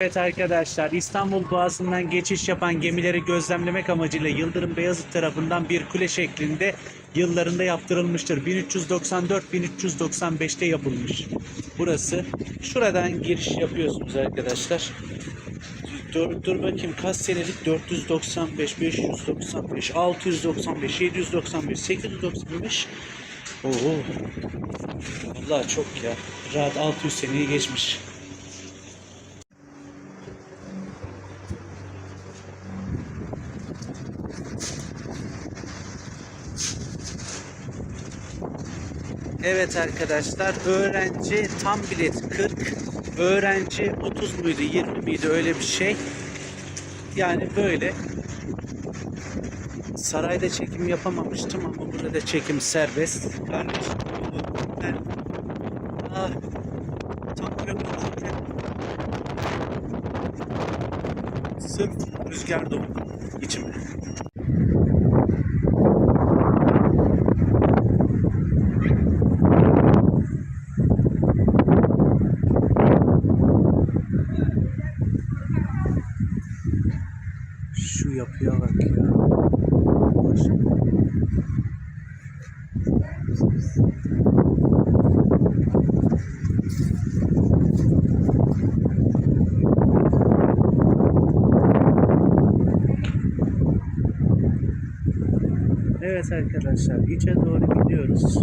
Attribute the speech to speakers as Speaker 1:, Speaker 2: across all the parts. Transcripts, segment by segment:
Speaker 1: Evet arkadaşlar İstanbul Boğazı'ndan geçiş yapan gemileri gözlemlemek amacıyla Yıldırım Beyazıt tarafından bir kule şeklinde yıllarında yaptırılmıştır. 1394-1395'te yapılmış. Burası. Şuradan giriş yapıyorsunuz arkadaşlar. Dur, dur bakayım kaç senelik 495, 595, 695, 795, 895. Oo. Vallahi çok ya. Rahat 600 seneyi geçmiş. Evet arkadaşlar öğrenci tam bilet 40 öğrenci 30 muydu 20 miydi öyle bir şey. Yani böyle. Sarayda çekim yapamamıştım ama burada çekim serbest. Kardeşim ben ah, sırf rüzgar doldu içime Şu yapıya bak ya. Maşallah. Evet arkadaşlar içe doğru gidiyoruz.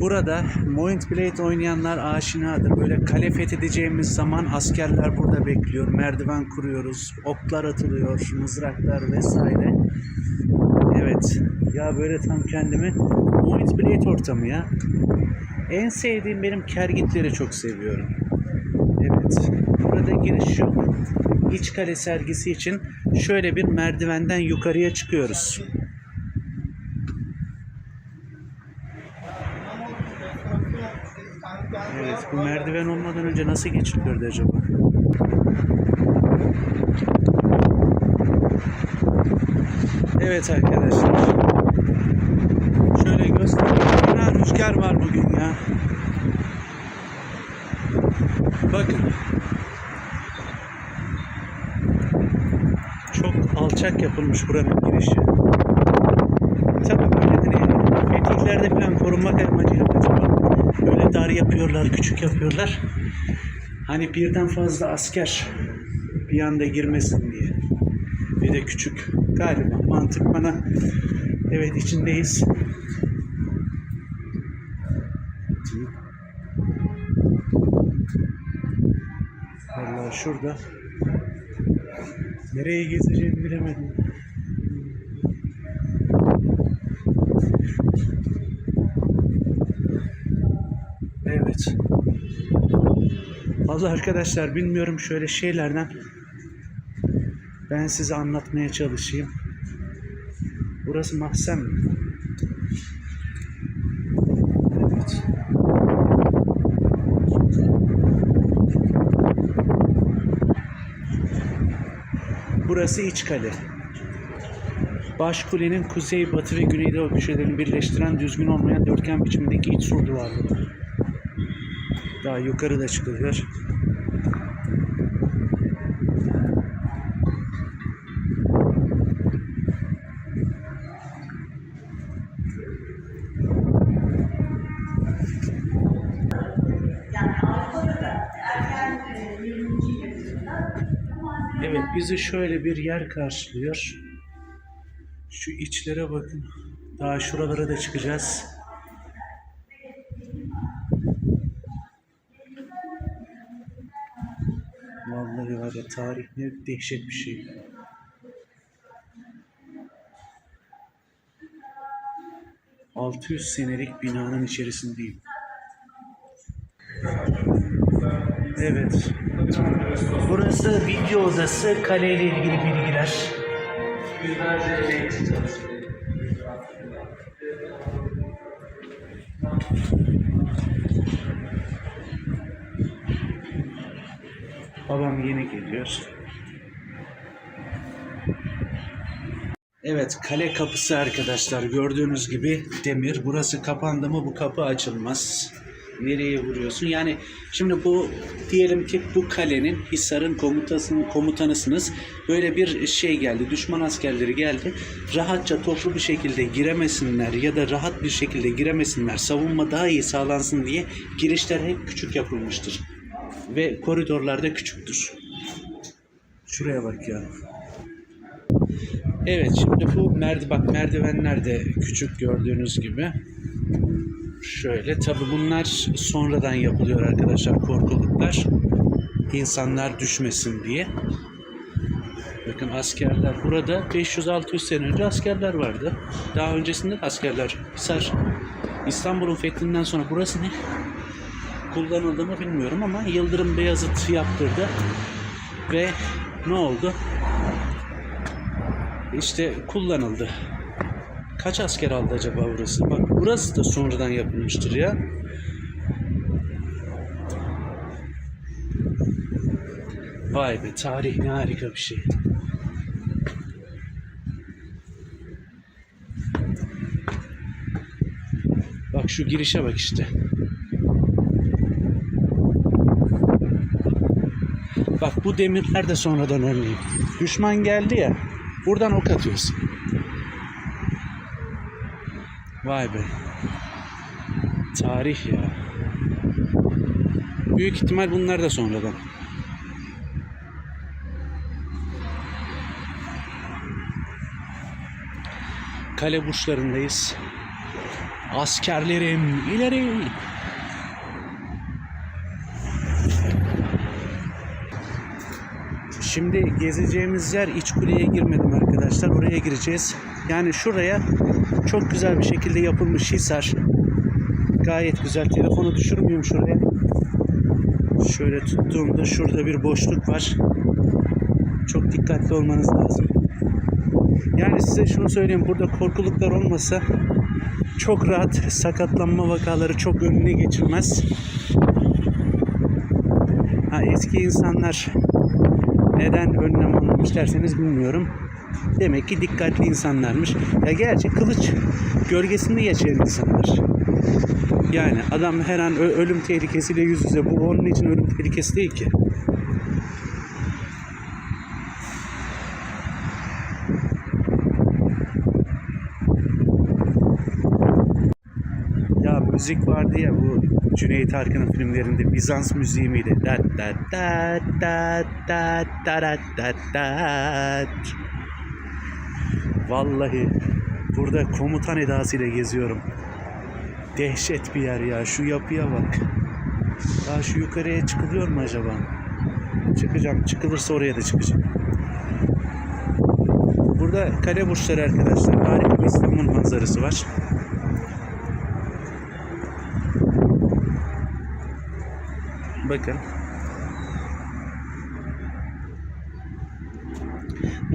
Speaker 1: Burada Point Blade oynayanlar aşinadır. Böyle kale fethedeceğimiz zaman askerler burada bekliyor. Merdiven kuruyoruz. Oklar atılıyor. Mızraklar vesaire. Evet. Ya böyle tam kendimi Point Blade ortamı ya. En sevdiğim benim kergitleri çok seviyorum. Evet. Burada giriş yok. İç kale sergisi için şöyle bir merdivenden yukarıya çıkıyoruz. Evet, bu merdiven olmadan önce nasıl geçiliyordu acaba? Evet arkadaşlar. Şöyle göstereyim. Fena rüzgar var bugün ya. Bakın. Çok alçak yapılmış buranın girişi. Tabii böyle hani fetihlerde falan korunmak amacıyla acaba böyle dar yapıyorlar, küçük yapıyorlar. Hani birden fazla asker bir anda girmesin diye. Bir de küçük. Galiba mantık bana evet içindeyiz. Vallahi şurada nereye gezeceğimi bilemedim. Evet. Vallahi arkadaşlar bilmiyorum şöyle şeylerden ben size anlatmaya çalışayım. Burası mahzen mi? Burası iç kale. Başkulenin kuzey, batı ve güneydoğu köşelerini birleştiren düzgün olmayan dörtgen biçimindeki iç sur duvarları. Daha yukarı da çıkılıyor. Evet bizi şöyle bir yer karşılıyor. Şu içlere bakın. Daha şuralara da çıkacağız. Vallahi var ya tarih ne dehşet bir şey. ...600 senelik binanın içerisindeyim. Evet. Burası video odası, kaleyle ilgili bilgiler. Babam yeni geliyor. Evet, kale kapısı arkadaşlar. Gördüğünüz gibi demir. Burası kapandı mı bu kapı açılmaz. Nereye vuruyorsun? Yani şimdi bu diyelim ki bu kalenin Hisar'ın komutasının komutanısınız. Böyle bir şey geldi. Düşman askerleri geldi. Rahatça toplu bir şekilde giremesinler ya da rahat bir şekilde giremesinler. Savunma daha iyi sağlansın diye girişler hep küçük yapılmıştır. Ve koridorlar da küçüktür. Şuraya bak ya. Evet şimdi bu merdi bak merdivenler de küçük gördüğünüz gibi. Şöyle tabi bunlar sonradan yapılıyor arkadaşlar korkuluklar. İnsanlar düşmesin diye. Bakın askerler burada 500-600 sene önce askerler vardı. Daha öncesinde de askerler Hisar İstanbul'un fethinden sonra burası ne? Kullanıldı mı bilmiyorum ama Yıldırım Beyazıt yaptırdı. Ve ne oldu? İşte kullanıldı. Kaç asker aldı acaba burası? Bak burası da sonradan yapılmıştır ya. Vay be tarih ne harika bir şey. Bak şu girişe bak işte. Bak bu demirler de sonradan örneğin. Düşman geldi ya. Buradan ok atıyorsun. Vay be. Tarih ya. Büyük ihtimal bunlar da sonradan. Kale burçlarındayız. Askerlerim ileri. Şimdi gezeceğimiz yer iç kuleye girmedim arkadaşlar. Oraya gireceğiz. Yani şuraya çok güzel bir şekilde yapılmış Hisar. Gayet güzel. Telefonu düşürmüyorum şuraya. Şöyle tuttuğumda şurada bir boşluk var. Çok dikkatli olmanız lazım. Yani size şunu söyleyeyim. Burada korkuluklar olmasa çok rahat sakatlanma vakaları çok önüne geçilmez. Ha, eski insanlar neden önlem almamış derseniz bilmiyorum. Demek ki dikkatli insanlarmış. Ya gerçi kılıç gölgesinde yaşayan insanlar. Yani adam her an ölüm tehlikesiyle yüz yüze. Bu onun için ölüm tehlikesi değil ki. Ya müzik vardı ya bu Cüneyt Arkın'ın filmlerinde Bizans müziği miydi? Da da da da da da da da da. Vallahi burada komutan edasıyla geziyorum. Dehşet bir yer ya. Şu yapıya bak. Daha şu yukarıya çıkılıyor mu acaba? Çıkacağım. Çıkılırsa oraya da çıkacağım. Burada kale burçları arkadaşlar. Harika bir İstanbul manzarası var. Bakın.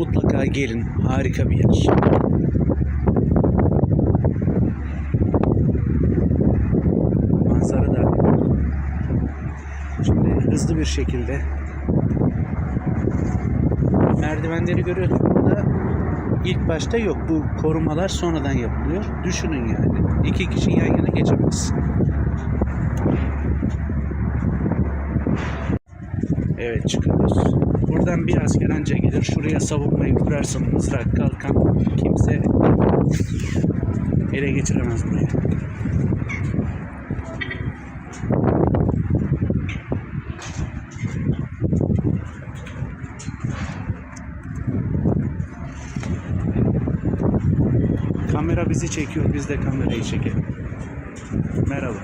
Speaker 1: Mutlaka gelin. Harika bir yer. Manzara da şimdi hızlı bir şekilde merdivenleri görüyorsunuz. Burada ilk başta yok. Bu korumalar sonradan yapılıyor. Düşünün yani. İki kişi yan yana geçemez. Evet çıkıyoruz. Buradan bir asker anca gelir. Şuraya savunmayı kurarsın mızrak kalkan kimse ele geçiremez burayı. Kamera bizi çekiyor. Biz de kamerayı çekelim. Merhaba.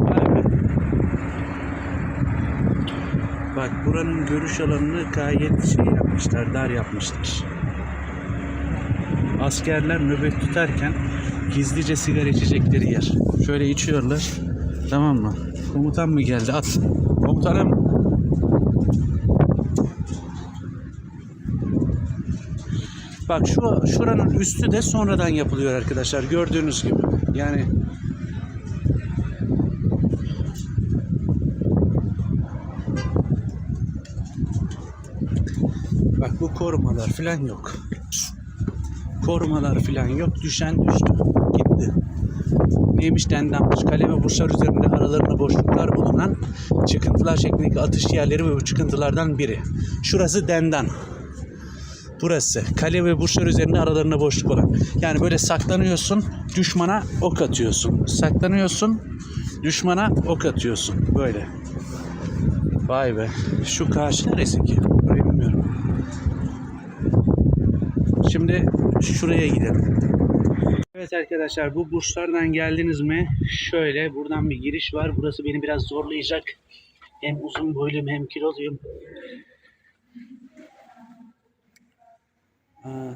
Speaker 1: Vay be. Bak buranın görüş alanını gayet şey yapmışlar, dar yapmışlar. Askerler nöbet tutarken gizlice sigara içecekleri yer. Şöyle içiyorlar. Tamam mı? Komutan mı geldi? At. Komutanım. Bak şu şuranın üstü de sonradan yapılıyor arkadaşlar. Gördüğünüz gibi. Yani Bak bu korumalar falan yok. Korumalar falan yok. Düşen düştü. Gitti. neymiş dendanmış. Kale ve burçlar üzerinde aralarında boşluklar bulunan çıkıntılar şeklindeki atış yerleri ve bu çıkıntılardan biri. Şurası dendan. Burası. Kale ve burçlar üzerinde aralarında boşluk olan. Yani böyle saklanıyorsun, düşmana ok atıyorsun. Saklanıyorsun, düşmana ok atıyorsun. Böyle. Vay be. Şu karşı neresi ki? Burayı bilmiyorum. Şimdi şuraya gidelim. Evet arkadaşlar bu burslardan geldiniz mi? Şöyle buradan bir giriş var. Burası beni biraz zorlayacak. Hem uzun boyluyum hem kiloluyum. Aa,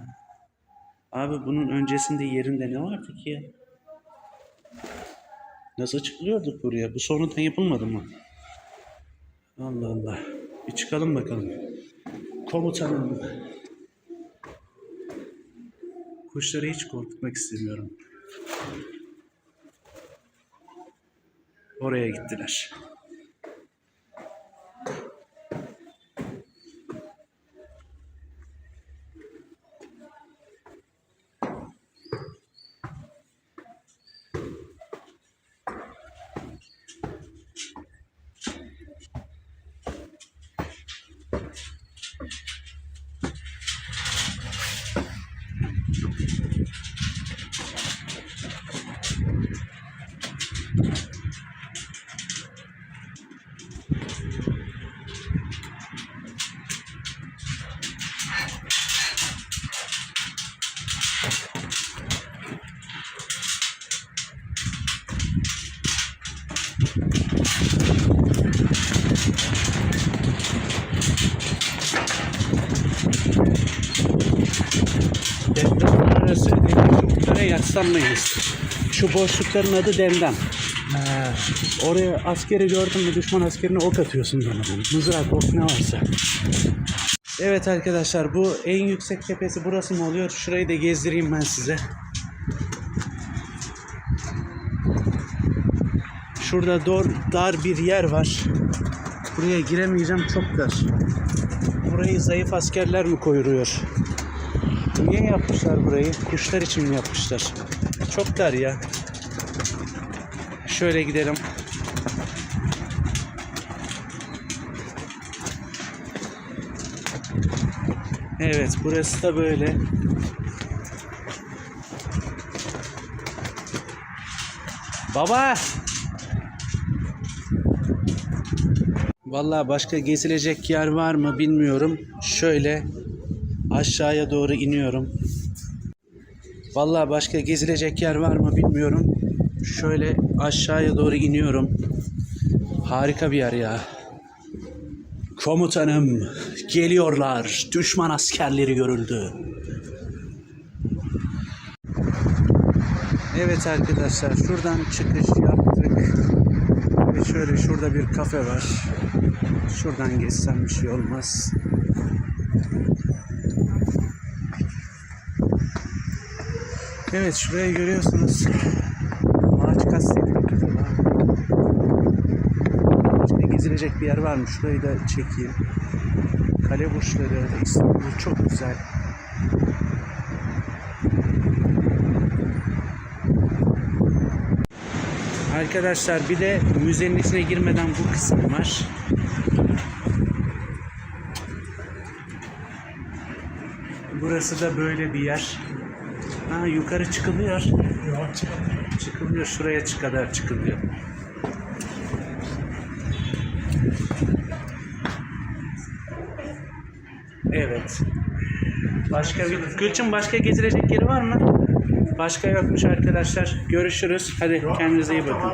Speaker 1: abi bunun öncesinde yerinde ne vardı ki? Nasıl çıkılıyorduk buraya? Bu sonradan yapılmadı mı? Allah Allah. Bir çıkalım bakalım. Komutanım. Kuşları hiç korkutmak istemiyorum. Oraya gittiler. Boşluklara yaslanmayız. Şu boşlukların adı dendan. Oraya askeri gördün mü düşman askerine ok atıyorsun zaman. Mızrak, ok ne varsa. Evet arkadaşlar bu en yüksek tepesi burası mı oluyor? Şurayı da gezdireyim ben size. Şurada dor, dar bir yer var. Buraya giremeyeceğim çok dar. Burayı zayıf askerler mi koyuyor? Niye yapmışlar burayı? Kuşlar için mi yapmışlar? Çok dar ya. Şöyle gidelim. Evet, burası da böyle. Baba! Vallahi başka gezilecek yer var mı bilmiyorum. Şöyle aşağıya doğru iniyorum. Vallahi başka gezilecek yer var mı bilmiyorum. Şöyle aşağıya doğru iniyorum. Harika bir yer ya. Komutanım, geliyorlar. Düşman askerleri görüldü. Evet arkadaşlar, şuradan çıkış yaptık. Ve şöyle şurada bir kafe var. Şuradan geçsem bir şey olmaz. Evet şurayı görüyorsunuz. Bir kafe var. Başka gezilecek bir yer var mı? Şurayı da çekeyim. Kale burçları, İstanbul çok güzel. Arkadaşlar bir de müzenin içine girmeden bu kısım var. Burası da böyle bir yer. Ha yukarı çıkılıyor.
Speaker 2: Yok.
Speaker 1: Çıkılıyor şuraya kadar çıkılıyor. Evet. Başka bir Gülçin başka gezilecek yeri var mı? Başka yokmuş arkadaşlar. Görüşürüz. Hadi kendinize iyi bakın.